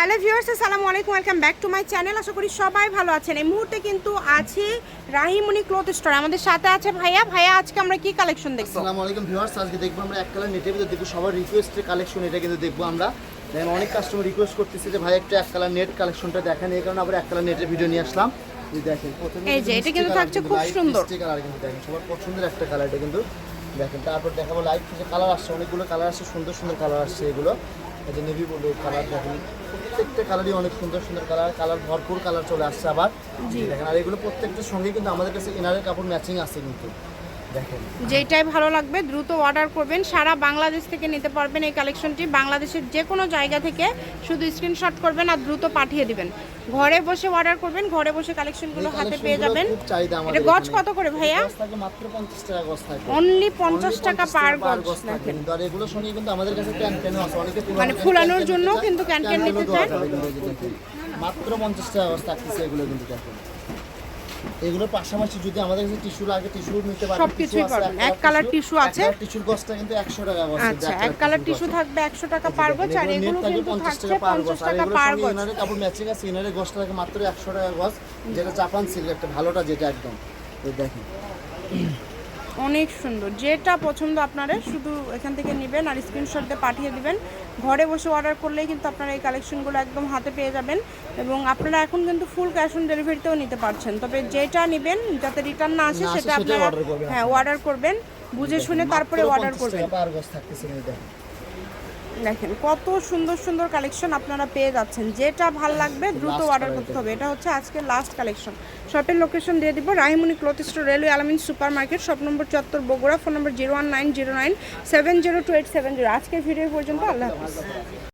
Hello viewers আসসালামু আলাইকুম welcome back to my channel. আশা করি সবাই ভালো আছেন। এই মুহূর্তে কিন্তু আছি রাহিমুনি ক্লথ স্টোর। আমাদের সাথে আছে ভাইয়া। ভাইয়া আজকে আমরা কি কালেকশন দেখব? আসসালামু আলাইকুম ভিউয়ার্স আজকে দেখব আমরা এক কালার নেটের ভিতরে দেখব সবার রিকোয়েস্টের কালেকশন এটা কিন্তু দেখব আমরা। দেখেন অনেক কাস্টমার রিকোয়েস্ট করতেছে যে ভাই একটা এক কালার নেট কালেকশনটা দেখেন। এই কারণে আবার এক কালার নেটের ভিডিও নিয়ে আসলাম। এই দেখেন এই যে, এটা কিন্তু থাকছে খুব সুন্দর। কালার কিন্তু দেখেন সবার পছন্দের একটা কালার এটা কিন্তু। দেখেন তারপর দেখাবো লাইট কালার আসছে অনেকগুলো কালার আসছে সুন্দর সুন্দর কালার আসছে এগুলো। যে নেভি ব্লু কালার দেখেন প্রত্যেকটা কালারই অনেক সুন্দর সুন্দর কালার কালার ভরপুর কালার চলে আসছে আবার। দেখেন আর এগুলো প্রত্যেকটার সঙ্গে কিন্তু আমাদের কাছে ইনারের কাপড় ম্যাচিং আছে কিন্তু। যেটাই ভালো লাগবে দ্রুত অর্ডার করবেন। সারা বাংলাদেশ থেকে নিতে পারবেন এই কালেকশনটি বাংলাদেশের যে কোনো জায়গা থেকে শুধু স্ক্রিনশট করবেন আর দ্রুত পাঠিয়ে দিবেন। ঘরে বসে অর্ডার করবেন ঘরে বসে কালেকশনগুলো হাতে পেয়ে যাবেন। এটা গজ কত করে ভাইয়া? মাত্র 50 টাকা গজ থাকে। অনলি পঞ্চাশ টাকা পার গজ মানে ফুলানোর জন্য কিন্তু ক্যান ক্যান নিতে দেখেন। মাত্র 50 টাকা গজ থাকতেছে এগুলো কিন্তু দেখেন। এগুলোর পাশাপাশি যদি আমাদের কাছে টিস্যু লাগে টিস্যু নিতে পারবেন সবকিছুই পাবেন এক কালার টিস্যু আছে। টিস্যুর কস্টটা কিন্তু 100 টাকা গজ আচ্ছা এক কালার টিস্যু থাকবে একশো টাকা পার গজ আর এগুলো কিন্তু থাকছে পঞ্চাশ টাকা পার গজ ইনারের কাপড় ম্যাচিং আছে ইনারে গজটা থাকে মাত্র 100 টাকা গজ যেটা জাপান সিল্ক একটা ভালোটা যেটা একদম। এই দেখেন। অনেক সুন্দর। যেটা পছন্দ আপনারা শুধু এখান থেকে নেবেন আর স্ক্রিনশট দিয়ে পাঠিয়ে দিবেন। ঘরে বসে অর্ডার করলেই কিন্তু আপনারা এই কালেকশনগুলো একদম হাতে পেয়ে যাবেন এবং আপনারা এখন কিন্তু ফুল ক্যাশ অন ডেলিভারিতেও নিতে পারছেন। তবে যেটা নেবেন যাতে রিটার্ন না আসে সেটা আপনারা হ্যাঁ অর্ডার করবেন। বুঝে শুনে তারপরে অর্ডার করবেন। দেখেন কত সুন্দর সুন্দর কালেকশন আপনারা পেয়ে যাচ্ছেন। যেটা ভালো লাগবে দ্রুত অর্ডার করতে হবে। এটা হচ্ছে আজকে লাস্ট কালেকশন শপের লোকেশন দিয়ে দিব রাহিমুনি cloth store, railway Alamin super market shop number চত্বর Bogura phone number zero one nine zero nine seven zero two eight seven zero আজকের ভিডিও পর্যন্ত, আল্লাহ হাফিজ।